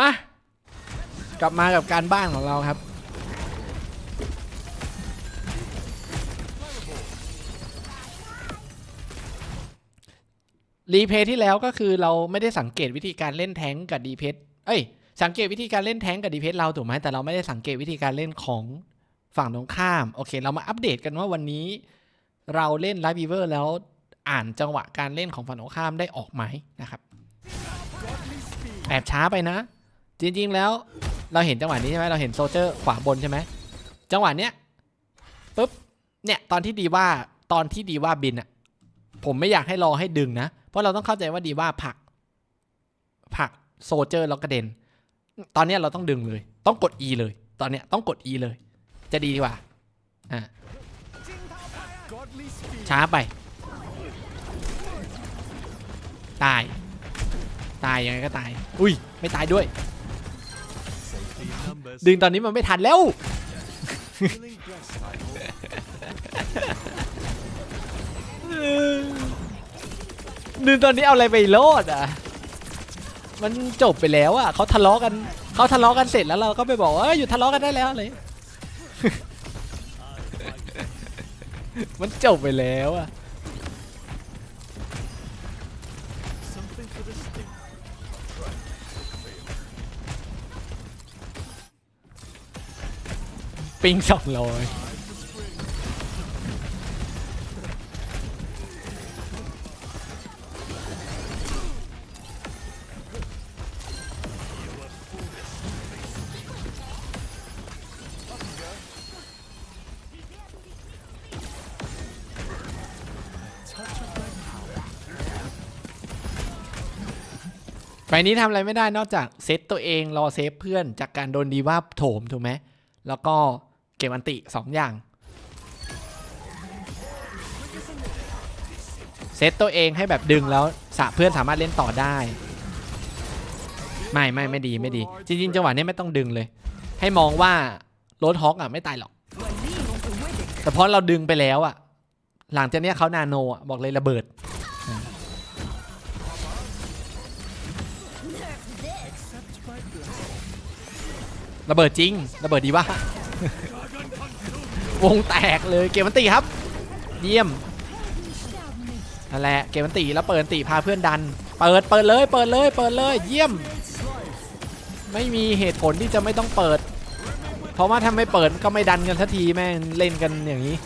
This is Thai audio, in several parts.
มา กลับมากับการบ้านของเราครับ รีเพย์ที่แล้วก็คือเราไม่ได้สังเกตวิธีการเล่นแท้งกับดีเพสเอ้ย สังเกตวิธีการเล่นแท้งกับดีเพสเราถูกไหมแต่เราไม่ได้สังเกตวิธีการเล่นของฝั่งตรงข้าม โอเค เรามาอัปเดตกันว่าวันนี้เราเล่นไลฟ์บีเวอร์แล้วอ่านจังหวะการเล่นของฝั่งตรงข้ามได้ออกไหมนะครับแอบช้าไปนะ จริง ๆ แล้วเราเห็นจังหวะนี้ใช่ไหมเราเห็นโซเจอร์ขวาบนใช่ไหมจังหวะเนี้ยปุ๊บเนี่ยตอนที่ดีว่าตอนที่ดีว่าบินอะผมไม่อยากให้รอให้ดึงนะ เพราะเราต้องเข้าใจว่าดีว่าผัก ผักโซเจอร์แล้วกระเด็น ตอนเนี้ยเราต้องดึงเลย ต้องกด E เลย ตอนเนี้ยต้องกด E เลย จะดีกว่าอ่าช้าไป ตาย ตายยังไงก็ตาย อุ้ย ไม่ตายด้วย ดึงตอนนี้มันไม่ทันแล้ว ดึงตอนนี้เอาอะไรไปโลดอะ มันจบไปแล้วอะเขาทะเลาะกันเขาทะเลาะกันเสร็จแล้วเราก็ไปบอกว่าหยุดทะเลาะกันได้แล้วเลยมันจบไปแล้วอะ ปิงสองร้อยไปนี้ทำอะไรไม่ได้นอกจากเซตตัวเองรอเซฟเพื่อนจากการโดนดีว่าโถมถูกไหม แล้วก็ เก็บอันติสองอย่าง เซตตัวเองให้แบบดึงแล้วสะเพื่อนสามารถเล่นต่อได้ ไม่ไม่ไม่ดีไม่ดี จริงๆจังหวะนี้ไม่ต้องดึงเลย ให้มองว่าโรดฮอกอะไม่ตายหรอก แต่พราะเราดึงไปแล้วอะ หลังจากนี้เขานาโนอะบอกเลยระเบิดระเบิดจริง ระเบิดดีว่า วงแตกเลยเกมมันตีครับ เยี่ยมนั่นแหละเกมมันตีแล้วเปิดตีพาเพื่อนดัน เปิดเปิดเลยเปิดเลยเปิดเลยเยี่ยม ไม่มีเหตุผลที่จะไม่ต้องเปิด เพราะว่าถ้าไม่เปิดก็ไม่ดันกันสักทีแม่งเล่นกันอย่างนี้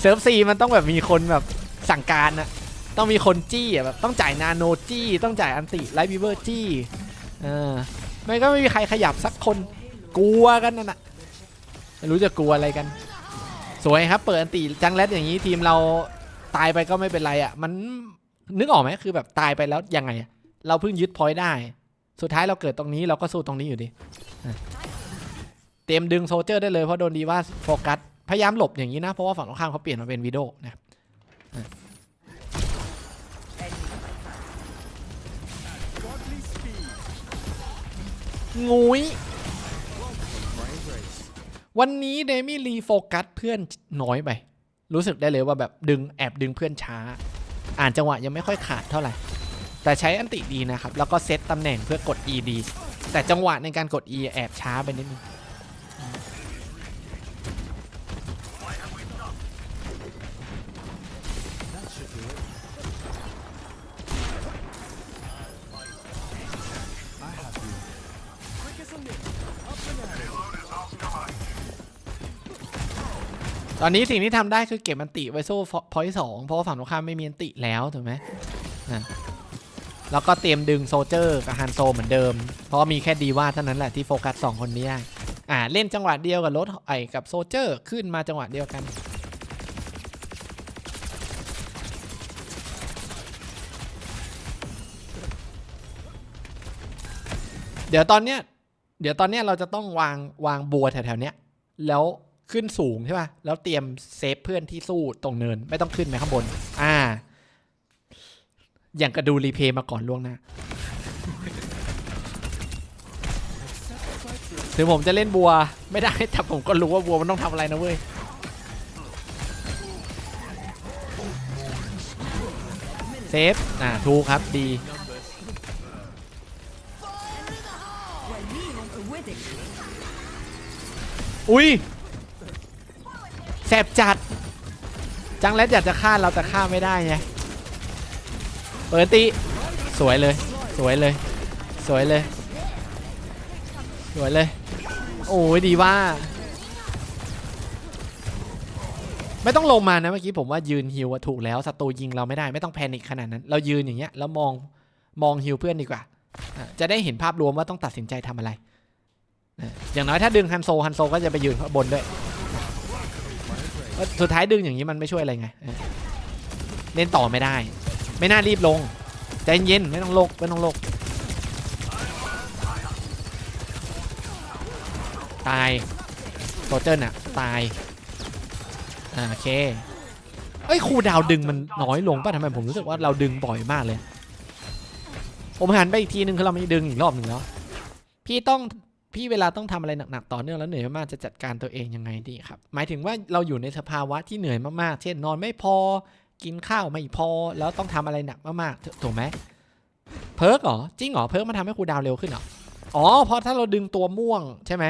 เซิร์ฟซีมันต้องแบบมีคนแบบสั่งการอะต้องมีคนจี้อะแบบต้องจ่ายนาโนจี้ ต้องจ่ายอันติไลท์บีเวอร์จี้เออไม่ก็ไม่มีใครขยับสักคนกลัวกันนั่นน่ะ ไม่รู้จะกลัวอะไรกัน สวยครับ เปิดอันตีจังแรดอย่างนี้ทีมเราตายไปก็ไม่เป็นไรอะ มันนึกออกไหมคือแบบตายไปแล้วยังไงอะเราเพิ่งยึดพอยต์ได้ สุดท้ายเราเกิดตรงนี้เราก็สู้ตรงนี้อยู่ดีอะเตรียมดึงโซลเจอร์ได้เลยเพราะโดนดีว่าโฟกัสพยายามหลบอย่างนี้นะ เพราะว่าฝั่งตรงข้ามเขาเปลี่ยนมาเป็นวิดีโอนะครับอะงุย วันนี้เดมี่รีโฟกัสเพื่อนน้อยไป รู้สึกได้เลยว่าแบบดึงแอบดึงเพื่อนช้า อ่านจังหวะยังไม่ค่อยขาดเท่าไหร่ แต่ใช้อันติดีนะครับ แล้วก็เซตตำแหน่งเพื่อกด E ดี แต่จังหวะในการกด E แอบช้าไปนิดนึง ตอนนี้สิ่งที่ทำได้คือเก็บอันติไว้สู้พอยสองเพราะว่าฝั่งตรงข้ามไม่มีอันติแล้วถูกไหมอะแล้วก็เตรียมดึงโซเจอร์กับฮันโซเหมือนเดิม เพราะมีแค่ดีว่าเท่านั้นแหละที่โฟกัสสองคนนี้อ่าเล่นจังหวะเดียวกับรถไอกับโซเจอร์ขึ้นมาจังหวะเดียวกันเดี๋ยวตอนเนี้ย เดี๋ยวตอนเนี้ยเราจะต้องวางวางบัวแถวๆเนี้ย แล้ว ขึ้นสูงใช่ป่ะ แล้วเตรียมเซฟเพื่อนที่สู้ตรงเนิน ไม่ต้องขึ้นไปข้างบน อ่า อย่างกระดูรีเพย์มาก่อนล่วงหน้า ถึงผมจะเล่นบัวไม่ได้แต่ผมก็รู้ว่าบัวมันต้องทำอะไรนะเว้ย เซฟ อ่า ถูกครับ ดี อุ้ย แสบจัด จังแล้วอยากจะฆ่าเราแต่ฆ่าไม่ได้ไงเปิดตีสวยเลย สวยเลย สวยเลย สวยเลย โอ้ยดีว่า ไม่ต้องลงมานะเมื่อกี้ผมว่ายืนฮิวถูกแล้วศัตรูยิงเราไม่ได้ไม่ต้องแพนิคขนาดนั้น เรายืนอย่างเงี้ยแล้วมองมองฮิวเพื่อนดีกว่า จะได้เห็นภาพรวมว่าต้องตัดสินใจทำอะไร อย่างน้อยถ้าดึงฮันโซฮันโซก็จะไปยืนข้างบนด้วย สุดท้ายดึงอย่างนี้มันไม่ช่วยอะไรไงเล่นต่อไม่ได้ ไม่น่ารีบลงใจเย็นไม่ต้องโลกไม่ต้องโลกตายโรเจอร์น่ะตายอ่าโอเคเอ้ยครูดาวดึงมันน้อยลงป่ะทำไมผมรู้สึกว่าเราดึงบ่อยมากเลย ผมหันไปอีกทีนึงคือเราไม่ดึงอีกรอบหนึ่งแล้วพี่ต้อง พี่เวลาต้องทำอะไรหนักๆต่อเนื่องแล้วเหนื่อยมากๆจะจัดการตัวเองยังไงดีครับ หมายถึงว่าเราอยู่ในสภาวะที่เหนื่อยมากๆ เช่นนอนไม่พอกินข้าวไม่พอ แล้วต้องทำอะไรหนักมากๆถูกไหมเพิร์กเหรอจริงเหรอเพิร์กมันทำให้ครูดาวเร็วขึ้นเหรออ๋อเพราะถ้าเราดึงตัวม่วงใช่ไหม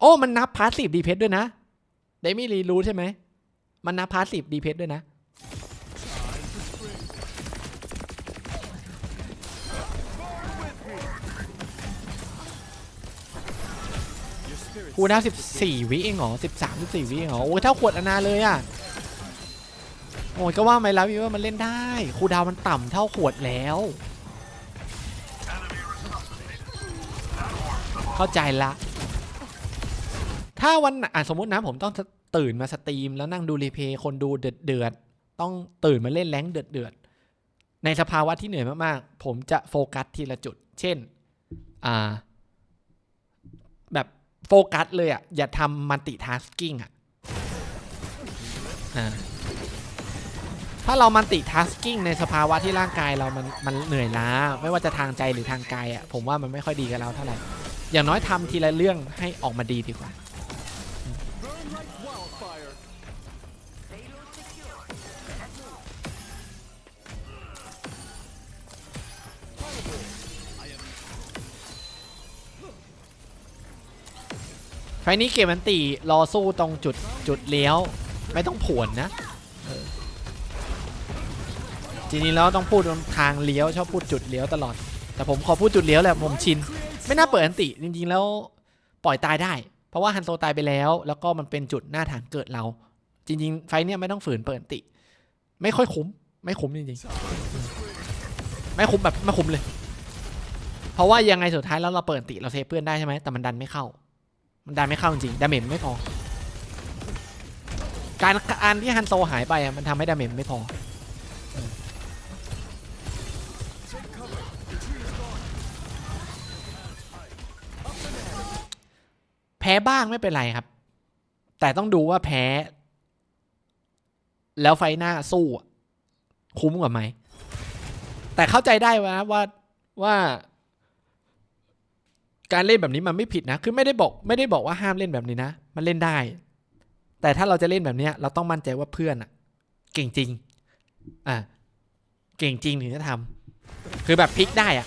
โอ้มันนับพาสซีฟดีเพสด้วยนะเดมี่รีรู้ใช่ไหมมันนับพาสซีฟดีเพสด้วยนะ ครูดาวสิบสี่วิเองเหรอสิบสามสิบสี่วิเองเหรอ โอ้ยเท่าขวดอนาเลยอะ โอ้ยก็ว่าไม่แล้ววิว่ามันเล่นได้ครูดาวมันต่ำเท่าขวดแล้ว เข้าใจละ ถ้าวันอะสมมตินะผมต้องตื่นมาสตรีมแล้วนั่งดูรีเพย์คนดูเดือดเดือดต้องตื่นมาเล่นแรงเดือดเดือดในสภาวะที่เหนื่อยมากๆ ผมจะโฟกัสทีละจุด เช่น อ่า แบบ โฟกัสเลยอะ อย่าทำมัลติทัสกิ้งอะอ่าถ้าเรามันติทัสกิ้งในสภาวะที่ร่างกายเรามันมันเหนื่อยล้า ไม่ว่าจะทางใจหรือทางกายอะผมว่ามันไม่ค่อยดีกับเราเท่าไหร่ อย่างน้อยทำทีละเรื่องให้ออกมาดีดีกว่า ไฟนี้เกมมันตีรอสู้ตรงจุดจุดเลี้ยว ไม่ต้องผวนนะจริงๆแล้วต้องพูดทางเลี้ยวชอบพูดจุดเลี้ยวตลอด แต่ผมขอพูดจุดเลี้ยวแหละผมชิน ไม่น่าเปิดอันติจริงๆแล้วปล่อยตายได้ เพราะว่าฮันโซตายไปแล้ว แล้วก็มันเป็นจุดหน้าฐานเกิดเรา จริง ๆ ไฟเนี่ยไม่ต้องฝืนเปิดอันติ ไม่ค่อยคุ้ม ไม่คุ้มจริงๆ ไม่คุ้มแบบไม่คุ้มเลย เพราะว่ายังไงสุดท้ายแล้วเราเปิดอันติเราเซฟเพื่อนได้ใช่ไหมแต่มันดันไม่เข้า มันดันไม่เข้าจริงๆดาเมจไม่พอ การการที่ฮันโซหายไปมันทำให้ดาเมจไม่พอแพ้บ้างไม่เป็นไรครับ แต่ต้องดูว่าแพ้ แล้วไฟหน้าสู้คุ้มกว่าไหม แต่เข้าใจได้นะว่าว่า การเล่นแบบนี้มันไม่ผิดนะ คือไม่ได้บอกไม่ได้บอกว่าห้ามเล่นแบบนี้นะ มันเล่นได้ แต่ถ้าเราจะเล่นแบบเนี้ยเราต้องมั่นใจว่าเพื่อนอะเก่งจริง อะ เก่งจริงถึงจะทำคือแบบพลิกได้อะ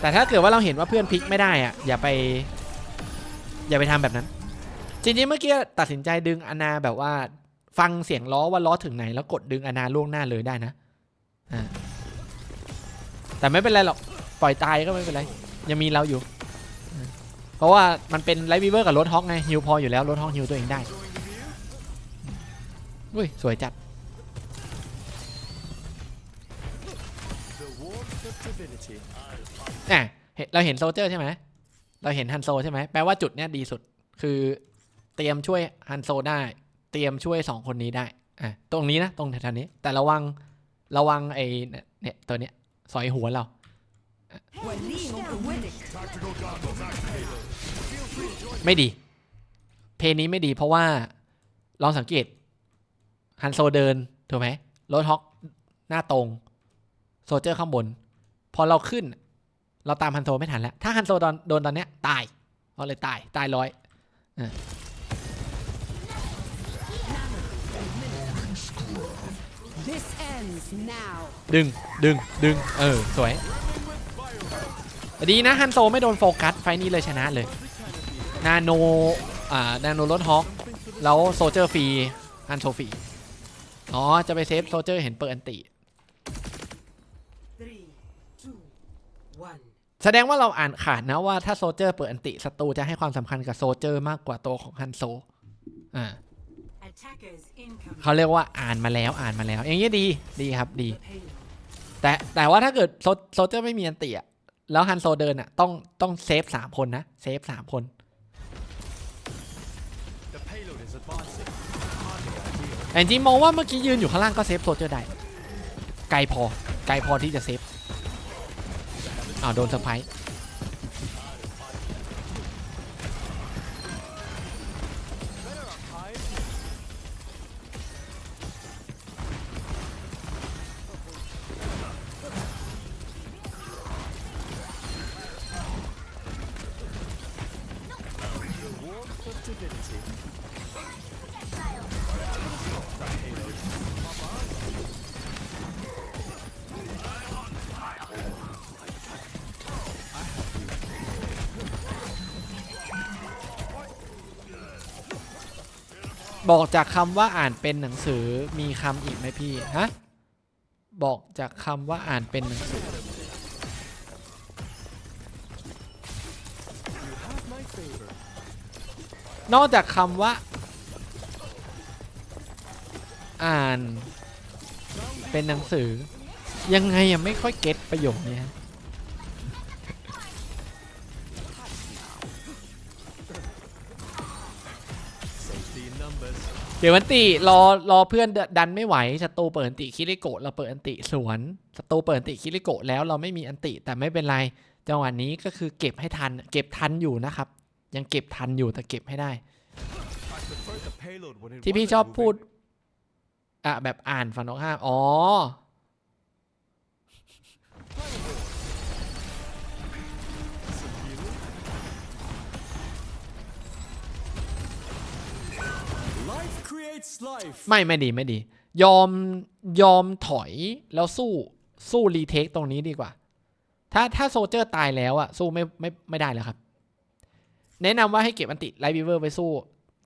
แต่ถ้าเกิดว่าเราเห็นว่าเพื่อนพลิกไม่ได้อะอย่าไป อย่าไปทำแบบนั้น จริงๆเมื่อกี้ตัดสินใจดึงอนาแบบว่า ฟังเสียงล้อว่าล้อถึงไหน แล้วกดดึงอนาล่วงหน้าเลยได้นะ อ่า แต่ไม่เป็นไรหรอก ปล่อยตายก็ไม่เป็นไร ยังมีเราอยู่ เพราะว่ามันเป็นไลท์วีเวอร์กับรถฮอกไงฮิวพออยู่แล้วรถฮอกฮิวตัวเองได้อุ้ยสวยจัดอะเห็นเราเห็นโซเจอร์ใช่ไหมเราเห็นฮันโซใช่ไหมแปลว่าจุดเนี้ยดีสุด คือเตรียมช่วยฮันโซได้ เตรียมช่วยสองคนนี้ได้อะตรงนี้นะตรงแถวๆนี้ แต่ระวังระวังไอ้เนี่ยตัวเนี้ยสอยหัวเรา ไม่ดี เพลงนี้ไม่ดีเพราะว่าลองสังเกตฮันโซเดินถูกไหมรถฮอกหน้าตรง โซเจอร์ข้างบน พอเราขึ้น เราตามฮันโซไม่ทันแล้ว ถ้าฮันโซโดนโดนตอนเนี้ยตายเอาเลยตายตายร้อย This ends now. ดึงดึงดึงเออ สวยใจดีนะฮันโซไม่โดนโฟกัส ไฟล์นี้เลยชนะเลย นาโนอ่านาโนรถฮอคแล้วโซเจอร์ฟรีฮันโซฟรีอ๋อ จะไปเซฟโซเจอร์เห็นเปิดอันติ แสดงว่าเราอ่านขาดนะว่าถ้าโซเจอร์เปิดอันติศัตรูจะให้ความสำคัญกับโซเจอร์มากกว่าตัวของฮันโซอ่าเขาเรียกว่าอ่านมาแล้วอ่านมาแล้ว อย่างนี้ดีดีครับดี แต่แต่ว่าถ้าเกิดโซโซเจอร์ไม่มีอันติอะแล้วฮันโซเดินอะต้องต้องเซฟสามคนนะเซฟสามคน แต่จริงมองว่าเมื่อกี้ยืนอยู่ข้างล่างก็เซฟโซเจอร์ได้ ไกลพอ ไกลพอที่จะเซฟอ้าวโดนเซอร์ไพรส์ บอกจากคำว่าอ่านเป็นหนังสือมีคำอีกไหมพี่ฮะบอกจากคำว่าอ่านเป็นหนังสือ นอกจากคำว่า อ่านเป็นหนังสือ ยังไงยังไม่ค่อยเก็ตประโยคนี้ฮะ ดี๋ยวอันติรอรอเพื่อนดันไม่ไหวศัตรูเปิดอันติคิริโกะเราเปิดอันติสวนศัตรูเปิดอันติคิริโกะแล้วเราไม่มีอันติแต่ไม่เป็นไรจังหวะนี้ก็คือเก็บให้ทันเก็บทันอยู่นะครับ ยังเก็บทันอยู่แต่เก็บให้ได้ ที่พี่ชอบพูดอะแบบอ่านฝั่งตรงข้ามอ๋อ ไม่ไม่ดีไม่ดี ยอมยอมถอยแล้วสู้สู้รีเทคตรงนี้ดีกว่า ถ้าถ้าโซเจอร์ตายแล้วอะสู้ไม่ไม่ไม่ได้แล้วครับ แนะนำว่าให้เก็บอันติไลท์วิเวอร์ไปสู้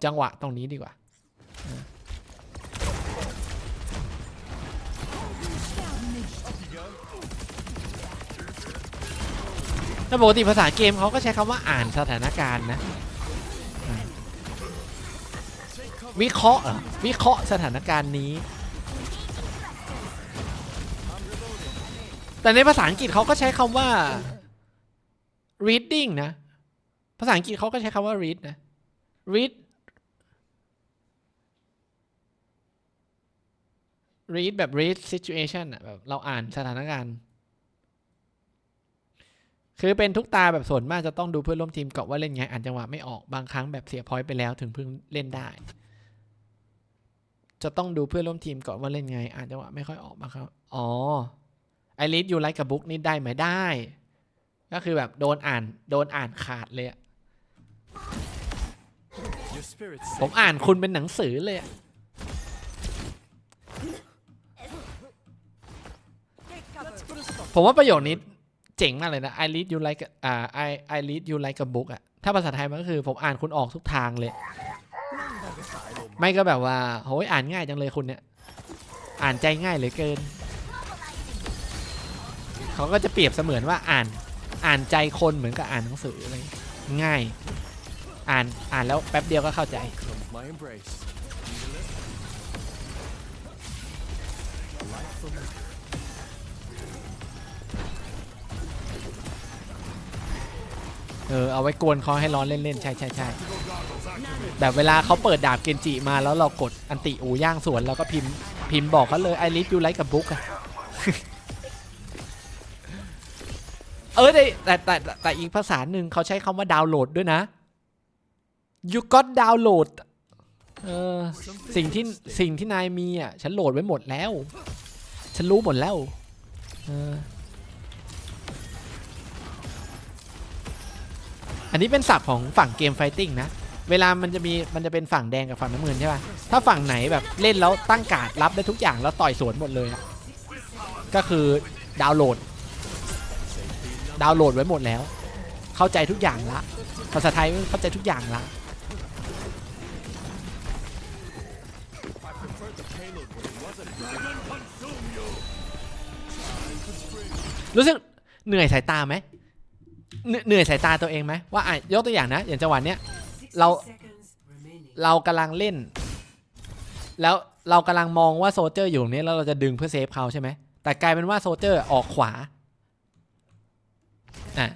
จังหวะตรงนี้ดีกว่าแต่ปกติภาษาเกมเขาก็ใช้คำว่าอ่านสถานการณ์นะ วิเคราะห์วิเคราะห์สถานการณ์นี้ แต่ในภาษาอังกฤษเขาก็ใช้คำว่า reading นะ ภาษาอังกฤษเขาก็ใช้คำว่า read นะ read read แบบ read situation อะแบบเราอ่านสถานการณ์ คือเป็นทุกตาแบบส่วนมากจะต้องดูเพื่อนร่วมทีมก่อนว่าเล่นไงอ่านจังหวะไม่ออกบางครั้งแบบเสียพอยต์ไปแล้วถึงเพิ่งเล่นได้ จะต้องดูเพื่อนร่วมทีมก่อนว่าเล่นไงอ่านจังหวะไม่ค่อยออกบางครั้งอ๋อไอริสยูไลกับบุ๊กนี่ได้ไหมได้ ก็คือแบบโดนอ่านโดนอ่านขาดเลยอะ Your spirit's ผม safe. อ่านคุณเป็นหนังสือเลยอะ Let's put a stop. ผมว่าประโยคนี้เจ๋งมากเลยนะ I read you like a- อ่า I I read you like a book อะถ้าภาษาไทยมันก็คือผมอ่านคุณออกทุกทางเลย ไม่ก็แบบว่าโอ้ยอ่านง่ายจังเลยคุณเนี่ยอ่านใจง่ายเหลือเกิน เขาก็จะเปรียบเสมือนว่าอ่านอ่านใจคนเหมือนกับอ่านหนังสืออะไรง่าย อ่านอ่านแล้วแป๊บเดียวก็เข้าใจ เออเอาไว้กวนเขาให้ร้อนเล่นๆใช่ใช่ใช่แบบเวลาเขาเปิดดาบเกนจิมาแล้วเรากดอันติอูย่างสวนเราก็พิมพ์พิมพ์บอกเขาเลย I read you like a book อะเออแต่แต่แต่แต่แต่อีกภาษาหนึ่งเขาใช้คำว่าดาวน์โหลดด้วยนะ you got download เออสิ่งที่สิ่งที่นายมีอะฉันโหลดไว้หมดแล้ว ฉันรู้หมดแล้วเออ อันนี้เป็นศัพท์ของฝั่งเกมไฟติ้งนะ เวลามันจะมีมันจะเป็นฝั่งแดงกับฝั่งน้ำเงินใช่ป่ะ ถ้าฝั่งไหนแบบเล่นแล้วตั้งการ์ดรับได้ทุกอย่างแล้วต่อยสวนหมดเลยอะก็คือดาวน์โหลด ดาวน์โหลดไว้หมดแล้ว เข้าใจทุกอย่างละ ภาษาไทยเข้าใจทุกอย่างละรู้สึกเหนื่อยสายตาไหม เหนื่อยสายตาตัวเองไหมว่าอะยกตัวอย่างนะ อย่างจังหวะเนี้ย60 Lao- seconds remaining. เรากำลังเล่น แล้วเรากำลังมองว่าโซเจอร์อยู่ตรงนี้แล้วเราจะดึงเพื่อเซฟเขาใช่ไหมแต่กลายเป็นว่าโซเจอร์ออกขวาอะ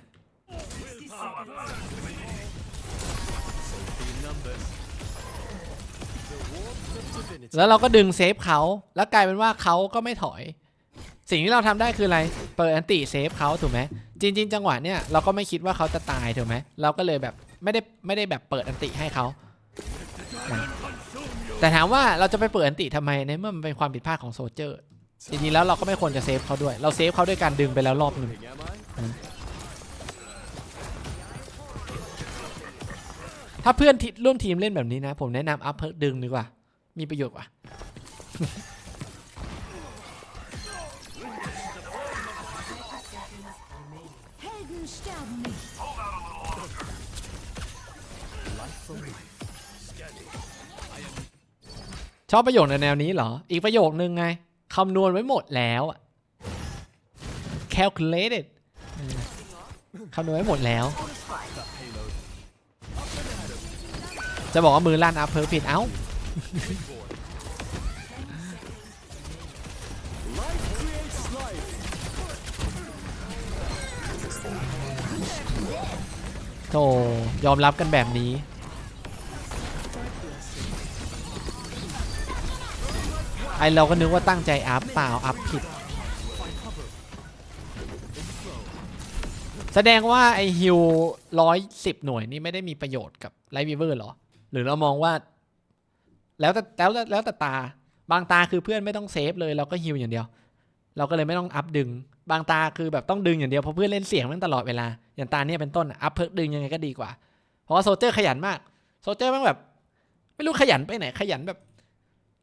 แล้วเราก็ดึงเซฟเขาแล้วกลายเป็นว่าเขาก็ไม่ถอย สิ่งที่เราทำได้คืออะไร เปิดอันติเซฟเขาถูกไหม จริง ๆ จังหวะเนี้ยเราก็ไม่คิดว่าเขาจะตายถูกไหมเราก็เลยแบบไม่ได้ไม่ได้แบบเปิดอันติให้เขาแต่ถามว่าเราจะไปเปิดอันติทำไมในเมื่อมันเป็นความผิดพลาดของโซเจอร์จริงๆแล้วเราก็ไม่ควรจะเซฟเขาด้วย เราเซฟเขาด้วยการดึงไปแล้วรอบหนึ่งถ้าเพื่อนที่ร่วมทีมเล่นแบบนี้นะ ผมแนะนำอัพเพิร์ดึงดีกว่า มีประโยชน์กว่า ชอบประโยคในแนวนี้เหรอ อีกประโยคนึงไง คำนวณไว้หมดแล้ว calculated เออคำนวณไว้หมดแล้ว จะบอกว่ามือลั่นอัพเพิร์ผิดเอ้า โธ่ยอมรับกันแบบนี้ ไอเราก็นึกว่าตั้งใจอัพเปล่าอัพผิด แสดงว่าไอฮิวร้อยสิบหน่วยนี่ไม่ได้มีประโยชน์กับไลท์วีเวอร์หรอ หรือเรามองว่า แล้วแต่แล้วแต่แล้วแต่ตา บางตาคือเพื่อนไม่ต้องเซฟเลยเราก็ฮิวอย่างเดียว เราก็เลยไม่ต้องอัพดึง บางตาคือแบบต้องดึงอย่างเดียวเพราะเพื่อนเล่นเสียงมันตลอดเวลา อย่างตาเนี่ยเป็นต้นอัพเพิกดึงยังไงก็ดีกว่า เพราะว่าโซเจอร์ขยันมากโซเจอร์มันแบบ ไม่รู้ขยันไปไหนขยันแบบ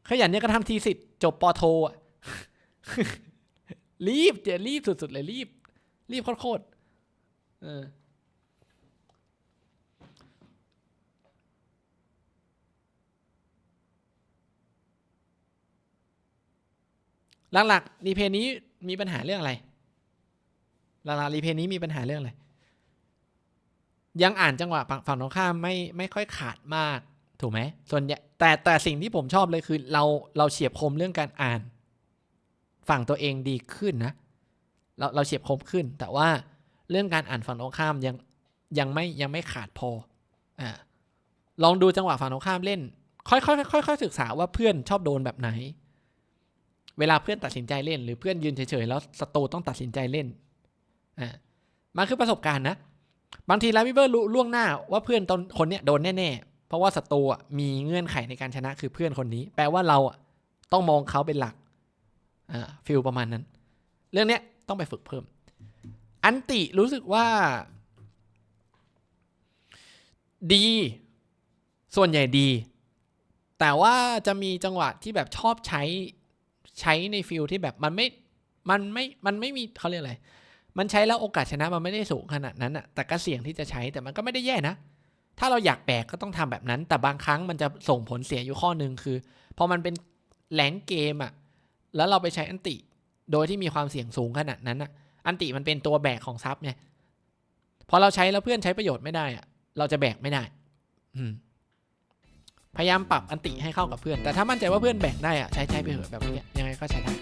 ขยันเนี่ยก็ทำทีสิทธิ์จบปอโทอะรีบเจรีบสุดๆเลยรีบ รีบโคตรๆเออหลักๆรีเพย์นี้มีปัญหาเรื่องอะไรหลักๆรีเพย์นี้มีปัญหาเรื่องอะไร ยังอ่านจังหวะฝั่งตรงข้ามไม่ไม่ค่อยขาดมาก ถูกไหมส่วนใหญ่แต่แต่สิ่งที่ผมชอบเลยคือเราเราเฉียบคมเรื่องการอ่าน ฝั่งตัวเองดีขึ้นนะ เราเราเฉียบคมขึ้น แต่ว่าเรื่องการอ่านฝั่งตรงข้ามยังยังไม่ยังไม่ขาดพออ่าลองดูจังหวะฝั่งตรงข้ามเล่น ค่อยๆค่อยๆค่อยๆศึกษาว่าเพื่อนชอบโดนแบบไหน เวลาเพื่อนตัดสินใจเล่น หรือเพื่อนยืนเฉยๆแล้วศัตรูต้องตัดสินใจเล่นอ่ามันคือประสบการณ์นะบางทีแล้ววิเวอร์รู้ล่วงหน้าว่าเพื่อนตนคนเนี้ยโดนแน่ๆ เพราะว่าศัตรูมีเงื่อนไขในการชนะคือเพื่อนคนนี้ แปลว่าเราต้องมองเขาเป็นหลักฟิลประมาณนั้น เรื่องเนี้ยต้องไปฝึกเพิ่ม อันติรู้สึกว่า ดี ส่วนใหญ่ดี แต่ว่าจะมีจังหวะที่แบบชอบใช้ใช้ในฟิลที่แบบมันไม่มันไม่มันไม่มีเขาเรียกอะไร มันใช้แล้วโอกาสชนะมันไม่ได้สูงขนาดนั้นอะแต่ก็เสี่ยงที่จะใช้แต่มันก็ไม่ได้แย่นะ ถ้าเราอยากแบกก็ต้องทำแบบนั้น แต่บางครั้งมันจะส่งผลเสียอยู่ข้อหนึ่งคือพอมันเป็นแหลงเกมอะแล้วเราไปใช้อันติ โดยที่มีความเสี่ยงสูงขนาดนั้นอะอันติมันเป็นตัวแบกของซับไงพอเราใช้แล้วเพื่อนใช้ประโยชน์ไม่ได้อะเราจะแบกไม่ได้ อืมพยายามปรับอันติให้เข้ากับเพื่อน แต่ถ้ามั่นใจว่าเพื่อนแบกได้อะใช้ใช้ไปเถอะแบบนี้ยังไงก็ใช้ได้